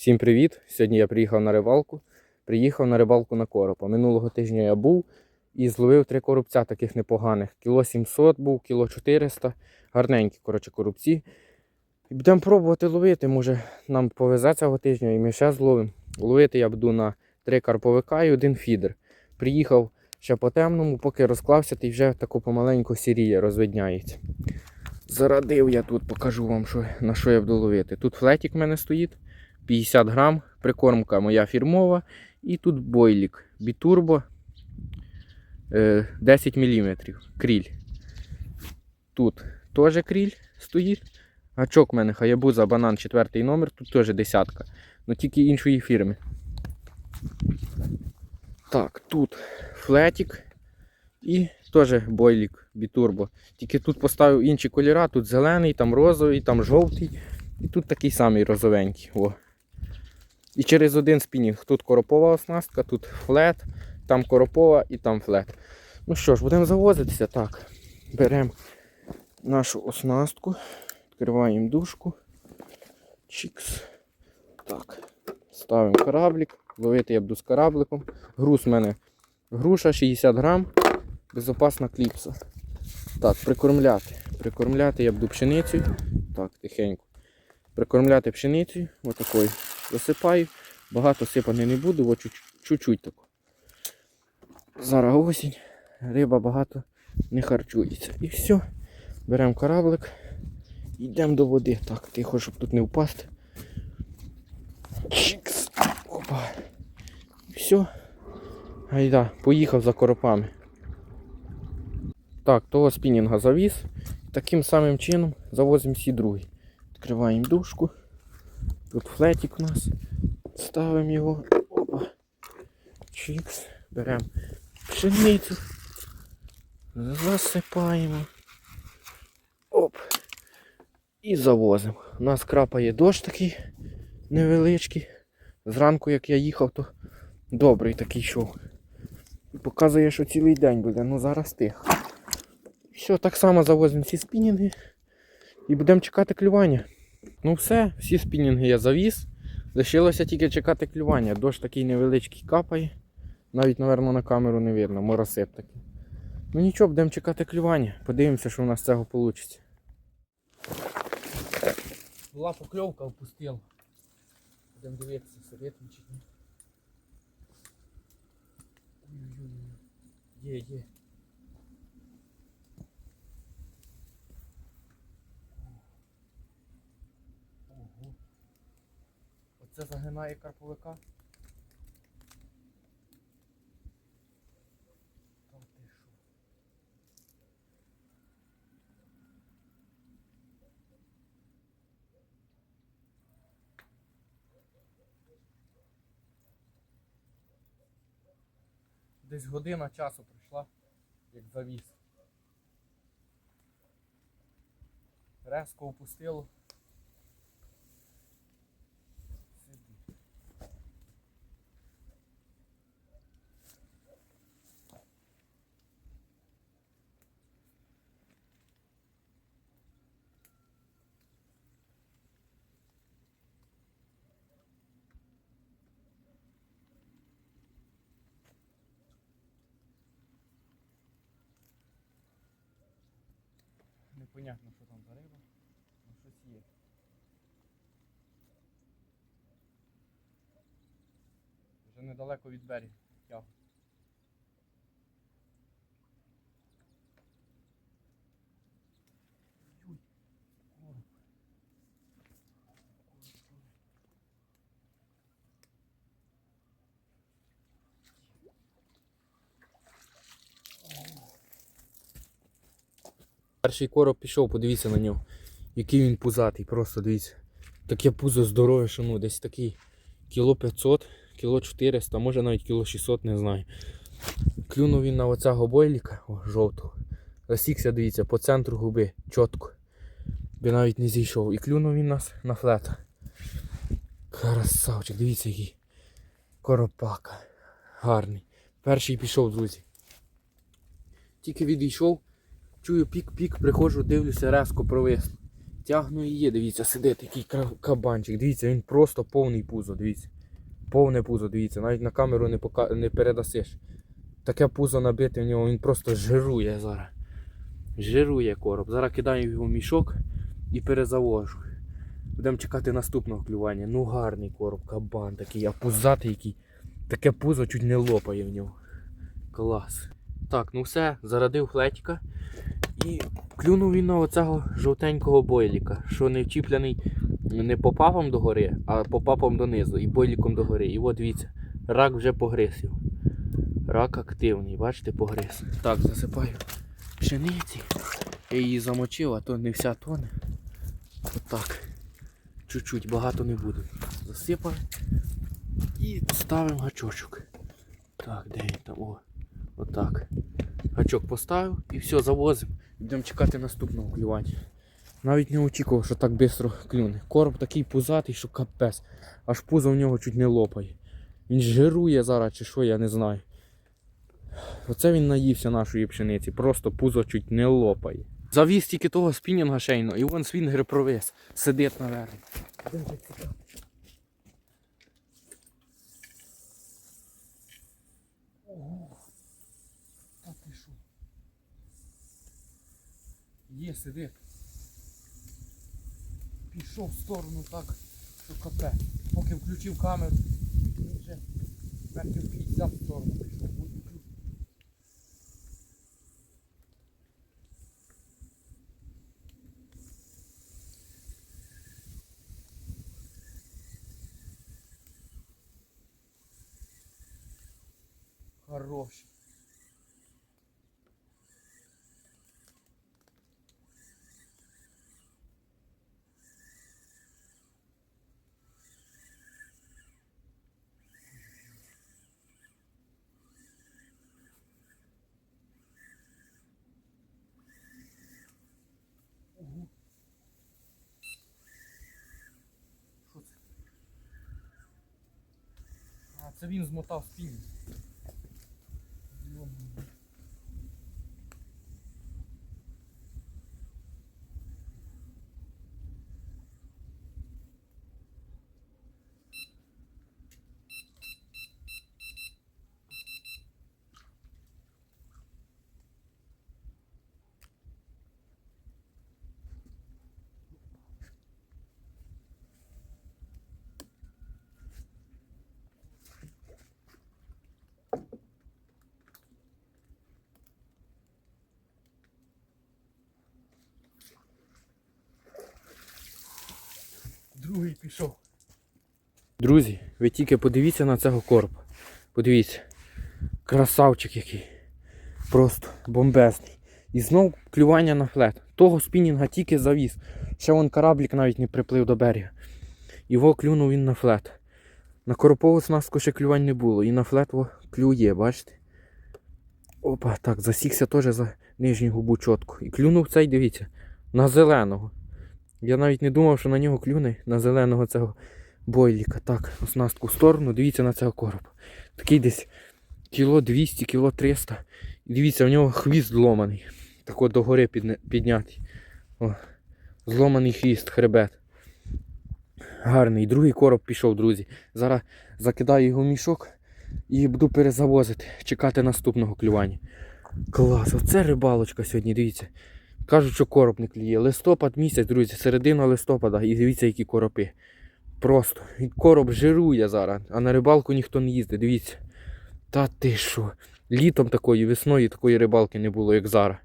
Всім привіт! Сьогодні я приїхав на рибалку. Приїхав на рибалку на коропа. Минулого тижня я був і зловив три коробця таких непоганих. Кіло 700 був, кіло 400. Гарненькі, коротше, коробці. Будемо пробувати ловити. Може нам повезе цього тижня і ми ще зловимо. Ловити я буду на три карповика і один фідер. Приїхав ще по темному, поки розклався, і вже тако помаленьку сіріє, розвидняється. Зарадив я тут, покажу вам, що, на що я буду ловити. Тут флетік в мене стоїть. 50 грам, прикормка моя фірмова. І тут бойлік бітурбо е, 10 мм. Кріль. Тут теж кріль стоїть. Гачок в мене Хаябуза банан 4 номер, тут теж десятка. але тільки іншої фірми. Так, тут флетік і теж бойлік бітурбо. Тільки тут поставив інші кольори, тут зелений, там розовий, там жовтий. І тут такий самий розовенький. О. І через один спінінг. Тут коропова оснастка, тут флет, там коропова і там флет. Ну що ж, будемо завозитися. Так. Беремо нашу оснастку, відкриваємо дужку. Чікс. Так. Ставимо кораблик. Ловити я буду з корабликом. Груз у мене груша 60 грам. Безопасна кліпса. Так, прикормляти. Прикормляти я буду пшеницею. Так, тихенько. Прикормляти пшеницею. Отакою. Засипаю. Багато сипати не буду, бо чуть- чуть-чуть тако. Зараз осінь. Риба багато не харчується. І все. Беремо кораблик. Йдемо до води. Так, тихо, щоб тут не впасти. Чікс. Опа. Все. Гайда, поїхав за коропами. Так, того спінінга завіз. Таким самим чином завозимо всі другі. Відкриваємо дужку. Тут флетик у нас. Ставимо його. Опа. Чікс. Беремо пшеницю. Засипаємо. Оп. І завозимо. У нас крапає дощ такий невеличкий. Зранку, як я їхав, то добрий такий йшов. Показує, що цілий день буде, ну зараз тихо. Все, так само завозимо всі спінінги. І будемо чекати клювання. Ну все, всі спінінги я завіз. Лишилося тільки чекати клювання. Дощ такий невеличкий капає. Навіть, напевно, на камеру не видно, моросип такий. Ну нічого, будемо чекати клювання. Подивимося, що в нас цього вийде. Була покльовка, опустила. Будемо дивитися, совєтом чи. Є, є. Ого. Оце загинає карповика. Десь година часу пройшла, як завіс. Резко опустило. Непонятно, що там за риба. Ну щось є. Вже недалеко від берега. Тяг. Перший короб пішов, подивіться на нього. Який він пузатий, просто дивіться. Таке пузо здорове, що ну десь такий кіло 500, кіло 400, може навіть кіло 600, не знаю. Клюнув він на оцього бойліка, о, жовтого. Розсікся, дивіться, по центру губи, чітко. Би навіть не зійшов. І клюнув він нас на флета. Красавчик, дивіться який. Коропака. Гарний. Перший пішов, друзі. Тільки відійшов, чую пік-пік, приходжу, дивлюся, резко провисло. Тягну є, дивіться, сидить такий кабанчик. Дивіться, він просто повний пузо, дивіться. Повне пузо, дивіться, навіть на камеру не, пока... не передасиш. Таке пузо набите в нього, він просто жирує зараз. Жирує короб. Зараз кидаю його в мішок і перезавожу. Будемо чекати наступного клювання. Ну гарний короб, кабан такий, а пузатий який. Таке пузо чуть не лопає в нього. Клас. Так, ну все, зарадив флетіка. І клюнув він на оцього жовтенького бойліка, що не вчіплений не попапом догори, а попапом донизу і бойліком догори. І от дивіться, рак вже погриз його. Рак активний, бачите, погриз. Так, засипаю пшениці. Я її замочив, а то не вся тоне. Отак. Чуть-чуть, багато не буду. Засипав і ставимо гачочок. Так, де він там? О, отак. Гачок поставив і все, завозимо. Будемо чекати наступного клювання. Навіть не очікував, що так швидко клюне. Короб такий пузатий, що капець. Аж пузо в нього чуть не лопає. Він жирує зараз чи що, я не знаю. Оце він наївся нашої пшениці, просто пузо чуть не лопає. Завіз тільки того спінінга шейно, і вон свінгер провис. Сидить наверно. Дуже цікаво. Ого. Та ти що? Є, сидить. Пішов в сторону так, що капе. Поки включив камеру, він вже метрів 50 в сторону. Хороший. Це він змотав спінь. Другий пішов. Друзі, ви тільки подивіться на цього коропа. Подивіться. Красавчик який. Просто бомбезний. І знов клювання на флет. Того спінінга тільки завіз. Ще вон кораблік навіть не приплив до берега. Його клюнув він на флет. На коропову снастку ще клювань не було. І на флет во клює, бачите? Опа, так, засікся теж за нижню губу чітко. І клюнув цей, дивіться, на зеленого. Я навіть не думав, що на нього клюне на зеленого цього бойліка. Так, оснастку в сторону, дивіться на цього короба. Такий десь кіло 200, кіло 300. І дивіться, в нього хвіст зломаний. Так от догори піднятий. О, зломаний хвіст, хребет. Гарний. Другий короб пішов, друзі. Зараз закидаю його в мішок і буду перезавозити, чекати наступного клювання. Клас, оце рибалочка сьогодні, дивіться. Кажуть, що короб не клює. Листопад місяць, друзі, середина листопада. І дивіться, які коропи. Просто. Короб жирує зараз, а на рибалку ніхто не їздить. Дивіться. Та ти що? Літом такої, весною такої рибалки не було, як зараз.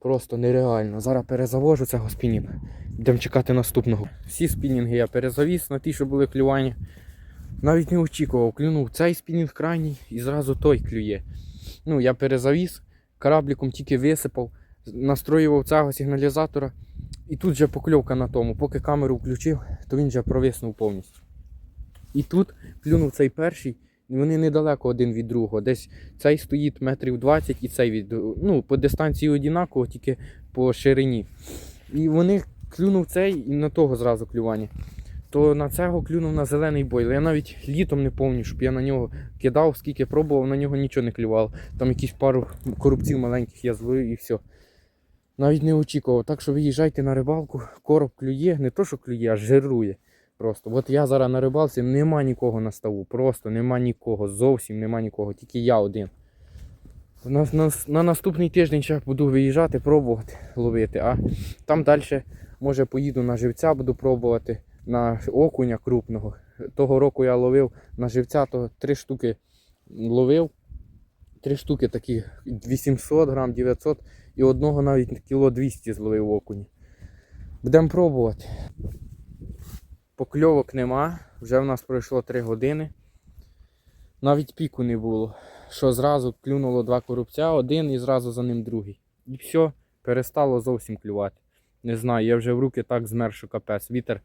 Просто нереально. Зараз перезавожу цього спінінга. Будемо чекати наступного. Всі спінінги я перезавіз на ті, що були клювання. Навіть не очікував, клюнув цей спінінг крайній і зразу той клює. Ну, я перезавіз, корабліком тільки висипав настроював цього сигналізатора. І тут вже покльовка на тому. Поки камеру включив, то він вже провиснув повністю. І тут клюнув цей перший, вони недалеко один від другого. Десь цей стоїть метрів 20 і цей від. Ну, по дистанції однаково, тільки по ширині. І вони клюнув цей і на того зразу клювання. То на цього клюнув на зелений бойл. Я навіть літом не пам'ятаю, щоб я на нього кидав, скільки пробував, на нього нічого не клювало. Там якісь пару коробців маленьких я зловив і все. Навіть не очікував. Так що виїжджайте на рибалку, короб клює, не то, що клює, а жирує. Просто. От я зараз на рибалці, нема нікого на ставу. Просто нема нікого. Зовсім нема нікого. Тільки я один. На, на, на наступний тиждень ще буду виїжджати, пробувати ловити. А там далі, може, поїду на живця, буду пробувати на окуня крупного. Того року я ловив на живця, то три штуки ловив. Три штуки такі 800 грам, 900 і одного навіть кіло 200 зловив окуні. Будемо пробувати. Покльовок нема, вже в нас пройшло 3 години. Навіть піку не було. Що зразу клюнуло два коробця, один і зразу за ним другий. І все, перестало зовсім клювати. Не знаю, я вже в руки так змер, що капець. Вітер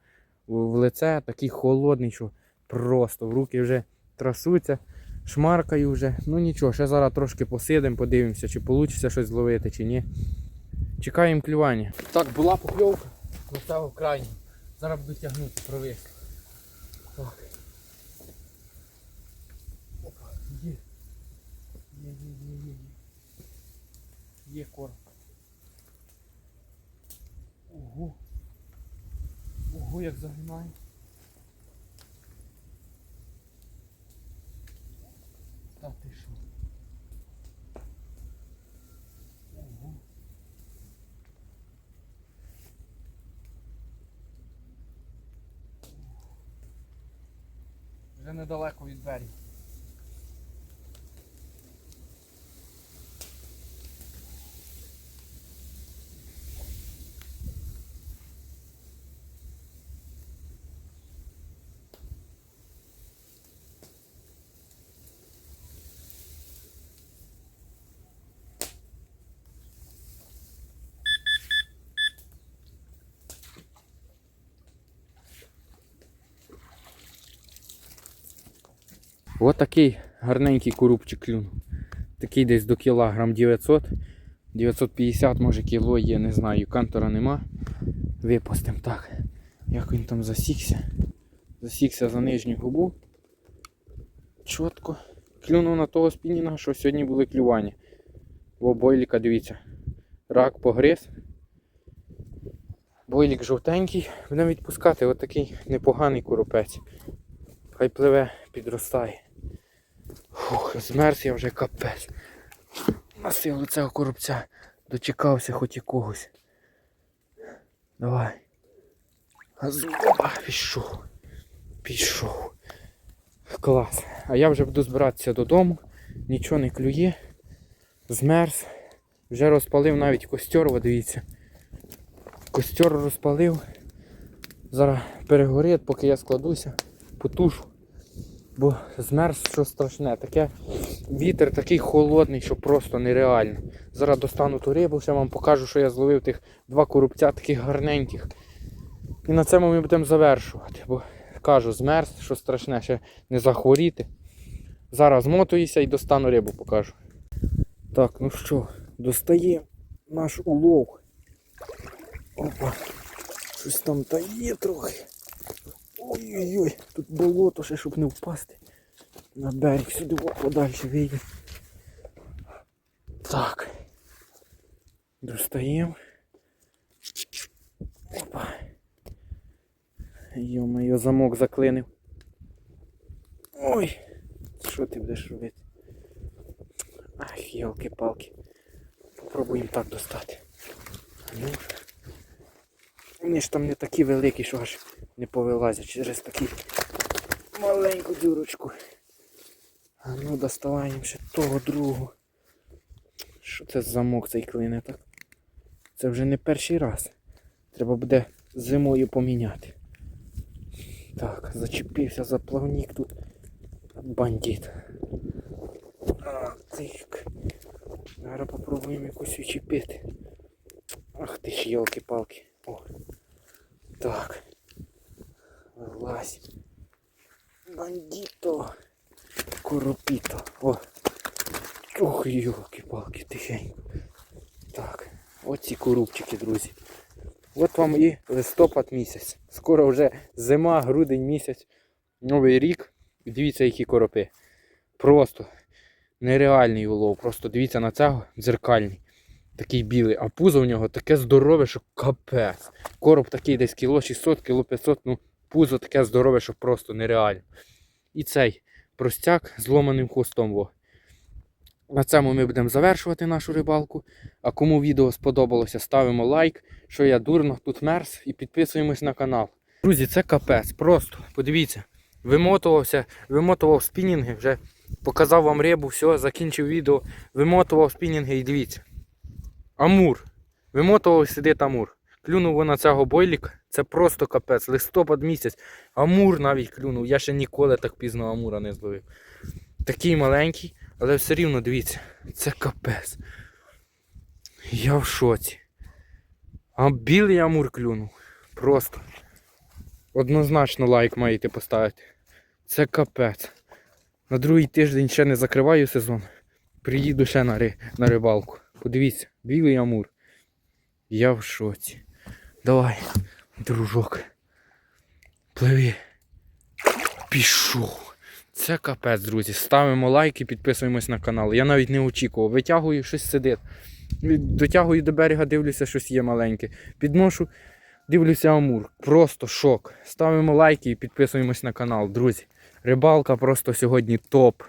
в лице такий холодний, що просто в руки вже трасуться, шмаркаю вже. Ну нічого, ще зараз трошки посидимо, подивимося, чи вийде щось зловити, чи ні. Чекаємо клювання. Так, була покльовка, поставив крайню. Зараз буду тягнути, провис. Так. Опа, є. Є, є, є, є, є. Є корм. Ого. Ого, як загинає. Та ти що? Ого. Вже недалеко від берега. Ось такий гарненький корубчик клюнув. Такий десь до кіла грам 900. 950, може кіло є, не знаю, кантора нема. Випустим так. Як він там засікся. Засікся за нижню губу. Чітко. Клюнув на того спінінга, що сьогодні були клювання. Во бойліка, дивіться. Рак погриз. Бойлік жовтенький. Будемо відпускати отакий непоганий коропець. Хай пливе, підростає. Фух, змерз я вже капець. На силу цього коробця дочекався хоч якогось. Давай. Газуба, пішов. Пішов. Клас. А я вже буду збиратися додому. Нічого не клює. Змерз. Вже розпалив навіть костер, о, дивіться. Костер розпалив. Зараз перегорить, поки я складуся, потушу. Бо змерз, що страшне. Таке вітер такий холодний, що просто нереально. Зараз достану ту рибу, ще вам покажу, що я зловив тих два коробця таких гарненьких. І на цьому ми будемо завершувати. Бо кажу, змерз, що страшне, ще не захворіти. Зараз змотуюся і достану рибу покажу. Так, ну що, достає наш улов. Опа. Щось там та є трохи. Ой-ой-ой, тут болото ще, щоб не впасти. На берег сюди подальше вийде. Так. Достаємо. Опа. Йо-моє, замок заклинив. Ой, що ти будеш робити? Ах, йолки-палки. Попробуємо так достати. Ну. Вони ж там не такі великі, що аж не повилазять через таку маленьку дюрочку. А ну доставаємо ще того другого. Що це за замок цей клине так? Це вже не перший раз. Треба буде зимою поміняти. Так, зачепився за плавник тут. Бандит. А, тик. Зараз попробуємо якусь відчепити. Ах ти ж йолки-палки. Так. Вилазь. Бандито. Коропіто. О. Ох, йолки-палки, тихенько. Так. Оці корубчики, друзі. От вам і листопад місяць. Скоро вже зима, грудень місяць, новий рік. Дивіться, які коропи. Просто нереальний улов. Просто дивіться на цього дзеркальний. Такий білий, а пузо в нього таке здорове, що капець. Короб такий десь кіло 600, кіло 500, ну пузо таке здорове, що просто нереально. І цей простяк з ломаним хвостом. Во. На цьому ми будемо завершувати нашу рибалку. А кому відео сподобалося, ставимо лайк, що я дурно тут мерз і підписуємось на канал. Друзі, це капець. Просто подивіться. Вимотувався, вимотував спінінги, вже показав вам рибу, все, закінчив відео, вимотував спінінги і дивіться. Амур. Вимотував сидить амур. Клюнув вона цього бойліка. Це просто капець. Листопад місяць. Амур навіть клюнув. Я ще ніколи так пізно амура не зловив. Такий маленький, але все рівно дивіться. Це капець. Я в шоці. А білий амур клюнув. Просто. Однозначно лайк маєте поставити. Це капець. На другий тиждень ще не закриваю сезон. Приїду ще на, ри... на рибалку. Подивіться, білий амур. Я в шоці. Давай, дружок. Пливи. Пішов. Це капець, друзі. Ставимо лайки, підписуємось на канал. Я навіть не очікував. Витягую, щось сидить. Дотягую до берега, дивлюся, щось є маленьке. Підношу, дивлюся амур. Просто шок. Ставимо лайки і підписуємось на канал, друзі. Рибалка просто сьогодні топ.